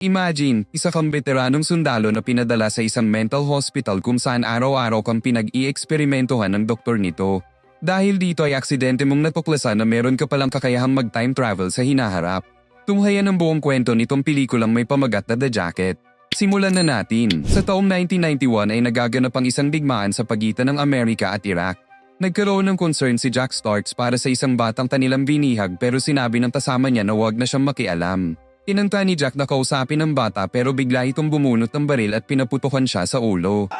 Imagine, isa kang veteranong sundalo na pinadala sa isang mental hospital kung saan araw-araw kang pinag-i-eksperimentohan ng doktor nito. Dahil dito ay aksidente mong natuklasan na meron ka palang kakayahang mag-time travel sa hinaharap. Tunghayan ang buong kwento nitong pelikulang may pamagat na The Jacket. Simulan na natin. Sa taong 1991 ay nagaganap ang isang digmaan sa pagitan ng Amerika at Iraq. Nagkaroon ng concern si Jack Starks para sa isang batang tanilang binihag pero sinabi ng kasama niya na huwag na siyang makialam. Tinanta ni Jack na kausapin ang bata pero bigla itong bumunot ng baril at pinaputukan siya sa ulo.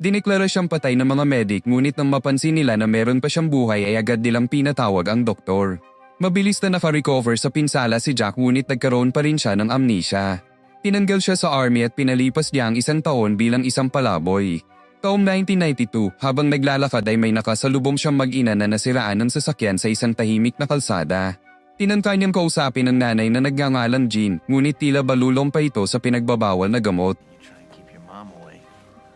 Dineklara siyang patay ng mga medic ngunit nang mapansin nila na meron pa siyang buhay ay agad nilang pinatawag ang doktor. Mabilis na naka-recover sa pinsala si Jack ngunit nagkaroon pa rin siya ng amnesia. Tinanggal siya sa army at pinalipas niya ang isang taon bilang isang palaboy. Taong 1992, habang naglalakad ay may nakasalubong siyang mag-ina na nasiraan ng sasakyan sa isang tahimik na kalsada. Tinangka niyang kausapin ng nanay na nagngangalang Jean, ngunit tila balulong pa ito sa pinagbabawal na gamot.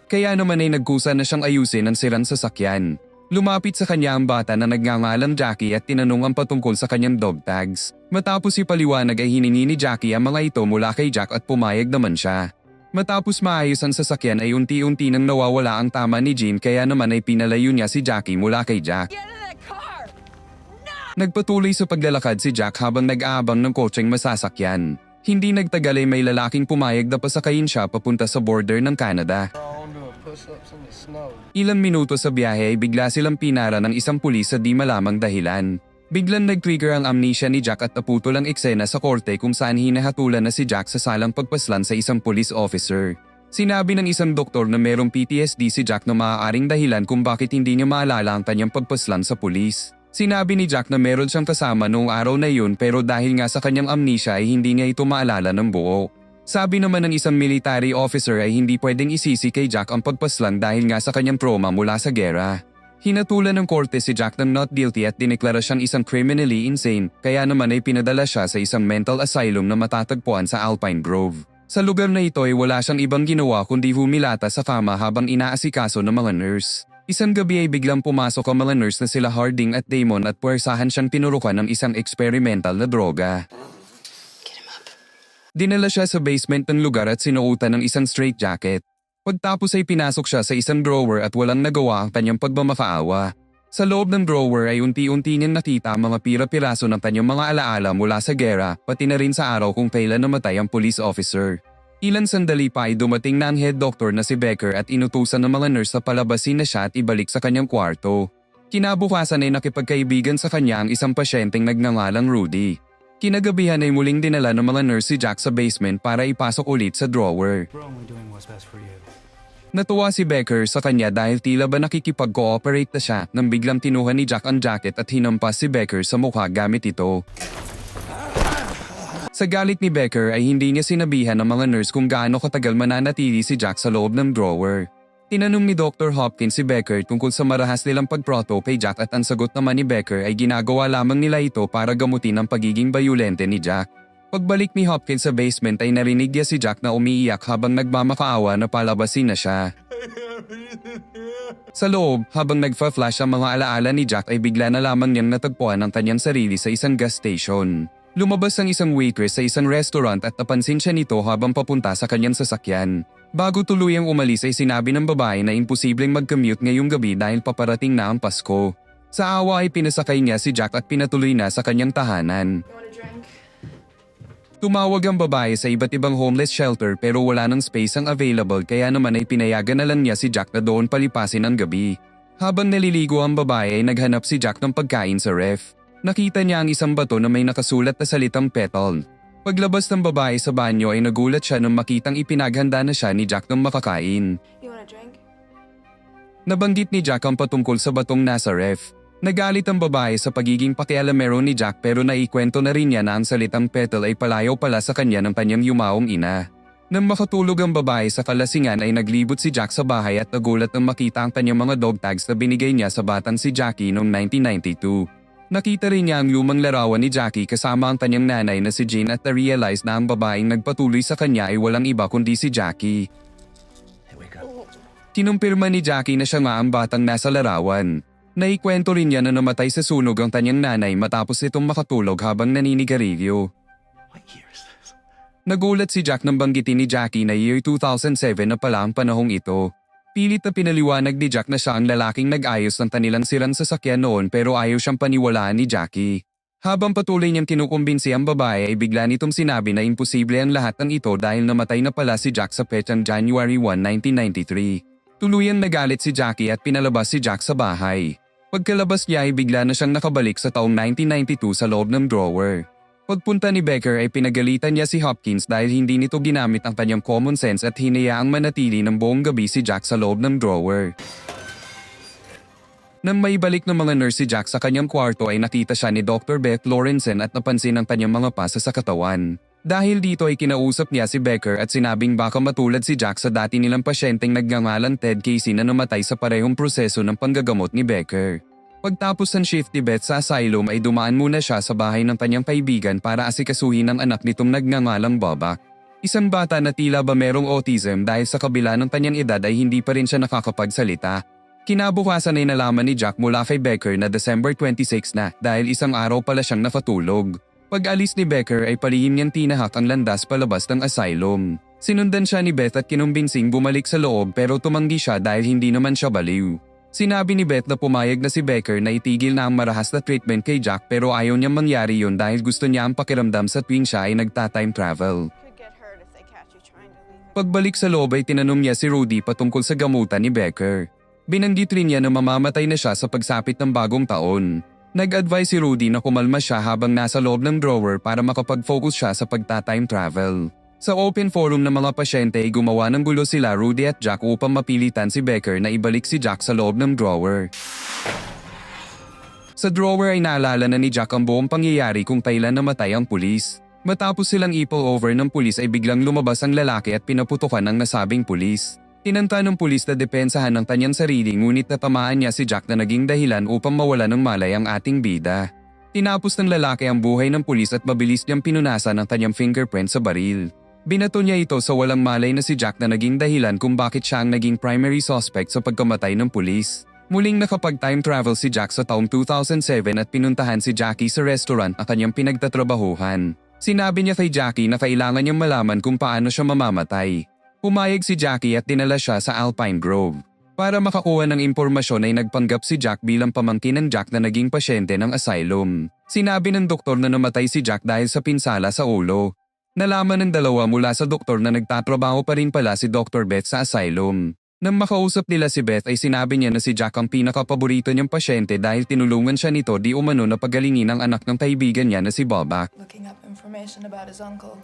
Kaya naman ay nagkusa na siyang ayusin ang sirang sasakyan. Lumapit sa kanya ang bata na nagngangalang Jackie at tinanong ang patungkol sa kanyang dog tags. Matapos ipaliwanag ay hiningi ni Jackie ang mga ito mula kay Jack at pumayag naman siya. Matapos maayos ang sasakyan ay unti-unti nang nawawala ang tama ni Jean kaya naman ay pinalayo niya si Jackie mula kay Jack. Nagpatuloy sa paglalakad si Jack habang nag-aabang ng kotseng masasakyan. Hindi nagtagal ay may lalaking pumayag na pasakayin siya papunta sa border ng Canada. Ilang minuto sa biyahe ay bigla silang pinara ng isang pulis sa di malamang dahilan. Biglang nag-trigger ang amnesia ni Jack at naputol ang eksena sa korte kung saan hinahatulan na si Jack sa salang pagpaslan sa isang police officer. Sinabi ng isang doktor na merong PTSD si Jack na maaaring dahilan kung bakit hindi niya maalala ang kanyang pagpaslan sa pulis. Sinabi ni Jack na meron siyang kasama noong araw na yun pero dahil nga sa kanyang amnesia ay hindi niya ito maalala ng buo. Sabi naman ng isang military officer ay hindi pwedeng isisi kay Jack ang pagpaslang dahil nga sa kanyang trauma mula sa gera. Hinatulan ng korte si Jack ng not guilty at dineklara siyang isang criminally insane kaya naman ay pinadala siya sa isang mental asylum na matatagpuan sa Alpine Grove. Sa lugar na ito ay wala siyang ibang ginawa kundi humilata sa kama habang inaasikaso ng mga nurse. Isang gabi ay biglang pumasok ang mga nurse na sila Harding at Damon at puwersahan siyang tinurukan ng isang experimental na droga. Dinala siya sa basement ng lugar at sinuotan ng isang straitjacket. Pagtapos ay pinasok siya sa isang drawer at walang nagawa ang kanyang pagmamakaawa. Sa loob ng drawer ay unti-unti niyang nakita ang mga pira-piraso ng kanyang mga alaala mula sa gera pati na rin sa araw kung kailan namatay ang police officer. Ilan sandali pa ay dumating na ang head doctor na si Becker at inutusan ng mga nurse na palabasin na siya at ibalik sa kanyang kwarto. Kinabukasan ay nakipagkaibigan sa kanya ang isang pasyenteng nagngangalang Rudy. Kinagabihan ay muling dinala ng mga nurse si Jack sa basement para ipasok ulit sa drawer. Natuwa si Becker sa kanya dahil tila ba nakikipag-cooperate na siya nang biglang tinuhan ni Jack ang jacket at hinampas si Becker sa mukha gamit ito. Sa galit ni Becker ay hindi niya sinabihan ng mga nurse kung gaano katagal mananatili si Jack sa loob ng drawer. Tinanong ni Dr. Hopkins si Becker tungkol sa marahas nilang pagproto kay Jack at ang sagot naman ni Becker ay ginagawa lamang nila ito para gamutin ang pagiging bayulente ni Jack. Pagbalik ni Hopkins sa basement ay narinig niya si Jack na umiiyak habang nagmamakaawa na palabasin na siya. Sa loob, habang nagfa-flash ang mga alaala ni Jack ay bigla na lamang niyang natagpuan ang kanyang sarili sa isang gas station. Lumabas ang isang waitress sa isang restaurant at napansin siya nito habang papunta sa kanyang sasakyan. Bago tuluyang umalis ay sinabi ng babae na imposibleng mag-commute ngayong gabi dahil paparating na ang Pasko. Sa awa ay pinasakay niya si Jack at pinatuloy na sa kanyang tahanan. Tumawag ang babae sa iba't ibang homeless shelter pero wala ng space ang available kaya naman ay pinayagan na lang niya si Jack na doon palipasin ang gabi. Habang naliligo ang babae ay naghanap si Jack ng pagkain sa ref. Nakita niya ang isang bato na may nakasulat na salitang petal. Paglabas ng babae sa banyo ay nagulat siya nang makitang ipinaghanda na siya ni Jack ng makakain. You want a drink? Nabanggit ni Jack ang patungkol sa batong nasa ref. Nagalit ang babae sa pagiging pakialamero ni Jack pero naikwento na rin niya na ang salitang petal ay palayaw pala sa kanya ng kanyang yumaong ina. Nang makatulog ang babae sa kalasingan ay naglibot si Jack sa bahay at nagulat nang makita ang kanyang mga dog tags na binigay niya sa batang si Jackie noong 1992. Nakita rin niya ang lumang larawan ni Jackie kasama ang kanyang nanay na si Jane at na-realize na ang babaeng nagpatuloy sa kanya ay walang iba kundi si Jackie. Kinumpirma ni Jackie na siya nga ang batang nasa larawan. Naikwento rin niya na namatay sa sunog ang kanyang nanay matapos itong makatulog habang naninigarilyo. Nagulat si Jack nang banggitin ni Jackie na year 2007 na pala ang panahong ito. Pilit na pinaliwanag ni Jack na siya ang lalaking nag-ayos ng kanilang sirang sasakyan noon pero ayaw siyang paniwalaan ni Jackie. Habang patuloy niyang kinukumbinsi ang babae ay bigla nitong sinabi na imposible ang lahat ng ito dahil namatay na pala si Jack sa petsang January 1, 1993. Tuluyang nagalit si Jackie at pinalabas si Jack sa bahay. Pagkalabas niya ay bigla na siyang nakabalik sa taong 1992 sa loob ng drawer. Pagpunta ni Becker ay pinagalitan niya si Hopkins dahil hindi nito ginamit ang kanyang common sense at hinayaang manatili ng buong gabi si Jack sa loob ng drawer. Nang maibalik ng mga nurse si Jack sa kanyang kwarto ay nakita siya ni Dr. Beth Lorenzen at napansin ang kanyang mga pasa sa katawan. Dahil dito ay kinausap niya si Becker at sinabing baka matulad si Jack sa dati nilang pasyenteng nagngangalang Ted Casey na namatay sa parehong proseso ng panggagamot ni Becker. Pagtapos ng shift ni Beth sa asylum ay dumaan muna siya sa bahay ng kanyang kaibigan para asikasuhin ang anak nitong nagngangalang Bobak. Isang bata na tila ba merong autism dahil sa kabila ng kanyang edad ay hindi pa rin siya nakakapagsalita. Kinabukasan ay nalaman ni Jack mula kay Becker na December 26 na dahil isang araw pala siyang nafatulog. Pag alis ni Becker ay palihim niyang tinahak ang landas palabas ng asylum. Sinundan siya ni Beth at kinumbinsing bumalik sa loob pero tumanggi siya dahil hindi naman siya baliw. Sinabi ni Beth na pumayag na si Becker na itigil na ang marahas na treatment kay Jack pero ayaw niyang mangyari yun dahil gusto niya ang pakiramdam sa tuwing siya ay nagta-time travel. Pagbalik sa loob ay tinanong niya si Rudy patungkol sa gamutan ni Becker. Binanggit rin niya na mamamatay na siya sa pagsapit ng bagong taon. Nag-advise si Rudy na kumalma siya habang nasa loob ng drawer para makapag-focus siya sa pagta-time travel. Sa open forum ng mga pasyente gumawa ng gulo sila Rudy at Jack upang mapilitan si Becker na ibalik si Jack sa loob ng drawer. Sa drawer ay naalala na ni Jack ang buong pangyayari kung kailan namatay ang pulis. Matapos silang ipol over ng pulis ay biglang lumabas ang lalaki at pinaputukan ng nasabing pulis. Tinanta ng pulis na depensahan ng kanyang sarili ngunit natamaan niya si Jack na naging dahilan upang mawala ng malay ang ating bida. Tinapos ng lalaki ang buhay ng pulis at mabilis niyang pinunasan ang kanyang fingerprint sa baril. Binato niya ito sa walang malay na si Jack na naging dahilan kung bakit siya ang naging primary suspect sa pagkamatay ng pulis. Muling nakapag-time travel si Jack sa taong 2007 at pinuntahan si Jackie sa restaurant na kanyang pinagtatrabahuhan. Sinabi niya kay Jackie na kailangan niyang malaman kung paano siya mamamatay. Pumayag si Jackie at dinala siya sa Alpine Grove. Para makakuha ng impormasyon ay nagpanggap si Jack bilang pamangkin ng Jack na naging pasyente ng asylum. Sinabi ng doktor na namatay si Jack dahil sa pinsala sa ulo. Nalaman ng dalawa mula sa doktor na nagtatrabaho pa rin pala si Dr. Beth sa asylum. Nang makausap nila si Beth ay sinabi niya na si Jack ang pinakapaborito niyang pasyente dahil tinulungan siya nito di umano na pagalingin ang anak ng kaibigan niya na si Bobak.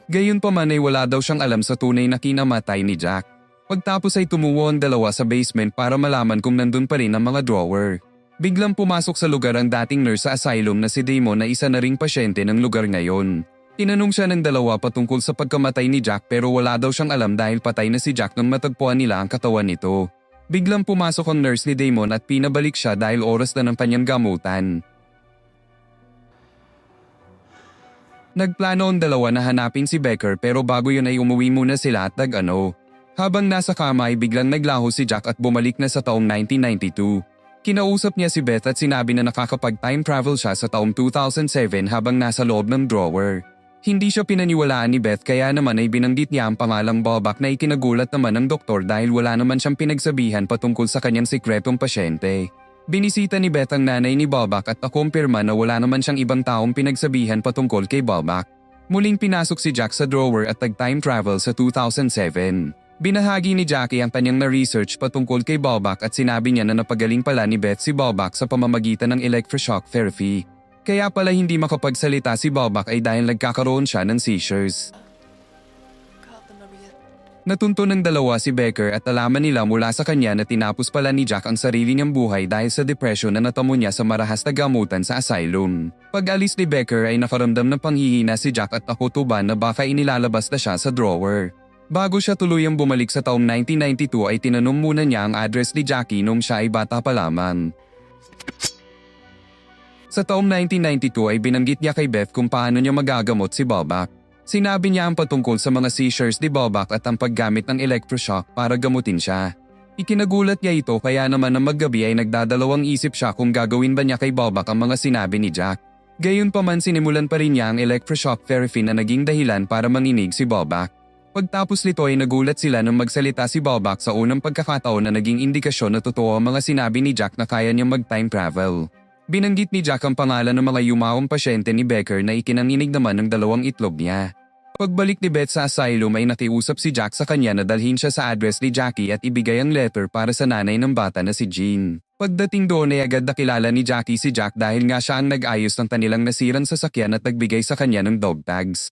Gayunpaman ay wala daw siyang alam sa tunay na kinamatay ni Jack. Pagtapos ay tumuwo ang dalawa sa basement para malaman kung nandun pa rin ang mga drawer. Biglang pumasok sa lugar ang dating nurse sa asylum na si Damon na isa na ring pasyente ng lugar ngayon. Tinanong siya ng dalawa patungkol sa pagkamatay ni Jack pero wala daw siyang alam dahil patay na si Jack nang matagpuan nila ang katawan nito. Biglang pumasok ang nurse ni Damon at pinabalik siya dahil oras na ng kanyang gamutan. Nagplano ang dalawa na hanapin si Becker pero bago yun ay umuwi muna sila at nag-ano. Habang nasa kama ay biglang naglaho si Jack at bumalik na sa taong 1992. Kinausap niya si Beth at sinabi na nakakapag-time travel siya sa taong 2007 habang nasa loob ng drawer. Hindi siya pinaniwalaan ni Beth kaya naman ay binanggit niya ang pangalang Bobak na ikinagulat naman ng doktor dahil wala naman siyang pinagsabihan patungkol sa kanyang sikretong pasyente. Binisita ni Beth ang nanay ni Bobak at nakumpirma na wala naman siyang ibang taong pinagsabihan patungkol kay Bobak. Muling pinasok si Jack sa drawer at nag-time travel sa 2007. Binahagi ni Jackie ang kanyang na-research patungkol kay Bobak at sinabi niya na napagaling pala ni Beth si Bobak sa pamamagitan ng electroshock therapy. Kaya pala hindi makapagsalita si Bobak ay dahil nagkakaroon siya ng seizures. Natunto ng dalawa si Becker at alaman nila mula sa kanya na tinapos pala ni Jack ang sarili niyang buhay dahil sa depression na natamo niya sa marahas na gamutan sa asylum. Pag alis ni Becker ay nakaramdam ng panghihina si Jack at nakutuban na baka inilalabas na siya sa drawer. Bago siya tuluyang bumalik sa taong 1992 ay tinanong muna niya ang address ni Jackie nung siya ay bata pa lamang. Sa taong 1992 ay binanggit niya kay Beth kung paano niya magagamot si Bobak. Sinabi niya ang patungkol sa mga seizures ni Bobak at ang paggamit ng electroshock para gamutin siya. Ikinagulat niya ito kaya naman ng maggabi ay nagdadalawang isip siya kung gagawin ba niya kay Bobak ang mga sinabi ni Jack. Gayunpaman sinimulan pa rin niya ang electroshock therapy na naging dahilan para manginig si Bobak. Pagtapos nito ay nagulat sila nang magsalita si Bobak sa unang pagkakataon na naging indikasyon na totoo ang mga sinabi ni Jack na kaya niyang mag-time travel. Binanggit ni Jack ang pangalan ng mga yumawang pasyente ni Becker na ikinanginig naman ng dalawang itlog niya. Pagbalik ni Beth sa asylum ay nakiusap si Jack sa kanya na dalhin siya sa address ni Jackie at ibigay ang letter para sa nanay ng bata na si Jean. Pagdating doon ay agad nakilala ni Jackie si Jack dahil nga siya ang nag-ayos ng kanilang nasirang sasakyan at nagbigay sa kanya ng dog tags.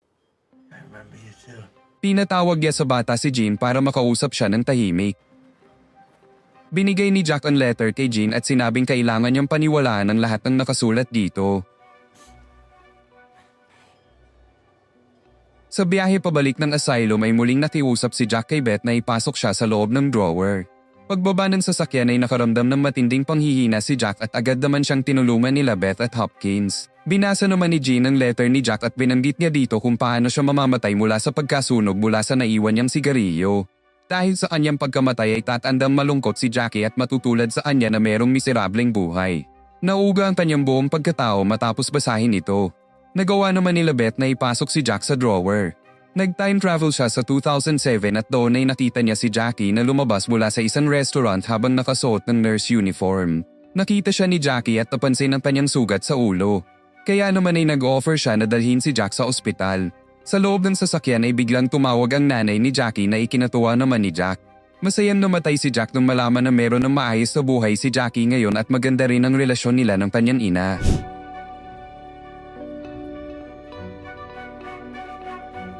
Pinatawag niya sa bata si Jean para makausap siya ng tahimik. Binigay ni Jack ang letter kay Jean at sinabing kailangan niyang paniwalaan ang lahat ng nakasulat dito. Sa biyahe pabalik ng asylum ay muling nakiusap si Jack kay Beth na ipasok siya sa loob ng drawer. Pagbaba ng sasakyan ay nakaramdam ng matinding panghihina si Jack at agad naman siyang tinulungan nila Beth at Hopkins. Binasa naman ni Jean ang letter ni Jack at binanggit niya dito kung paano siya mamamatay mula sa pagkasunog mula sa naiwan niyang sigarilyo. Dahil sa kanyang pagkamatay ay tatandang malungkot si Jackie at matutulad sa kanya na merong miserableng buhay. Nauga ang kanyang buong pagkatao matapos basahin ito. Nagawa naman nila Beth na ipasok si Jack sa drawer. Nag-time travel siya sa 2007 at doon ay nakita niya si Jackie na lumabas mula sa isang restaurant habang nakasuot ng nurse uniform. Nakita siya ni Jackie at napansin ang kanyang sugat sa ulo. Kaya naman ay nag-offer siya na dalhin si Jack sa ospital. Sa loob ng sasakyan ay biglang tumawag ang nanay ni Jackie na ikinatuwa naman ni Jack. Masayang namatay si Jack nung malaman na meron ng maayos na buhay si Jackie ngayon at maganda rin ang relasyon nila ng kanyang ina.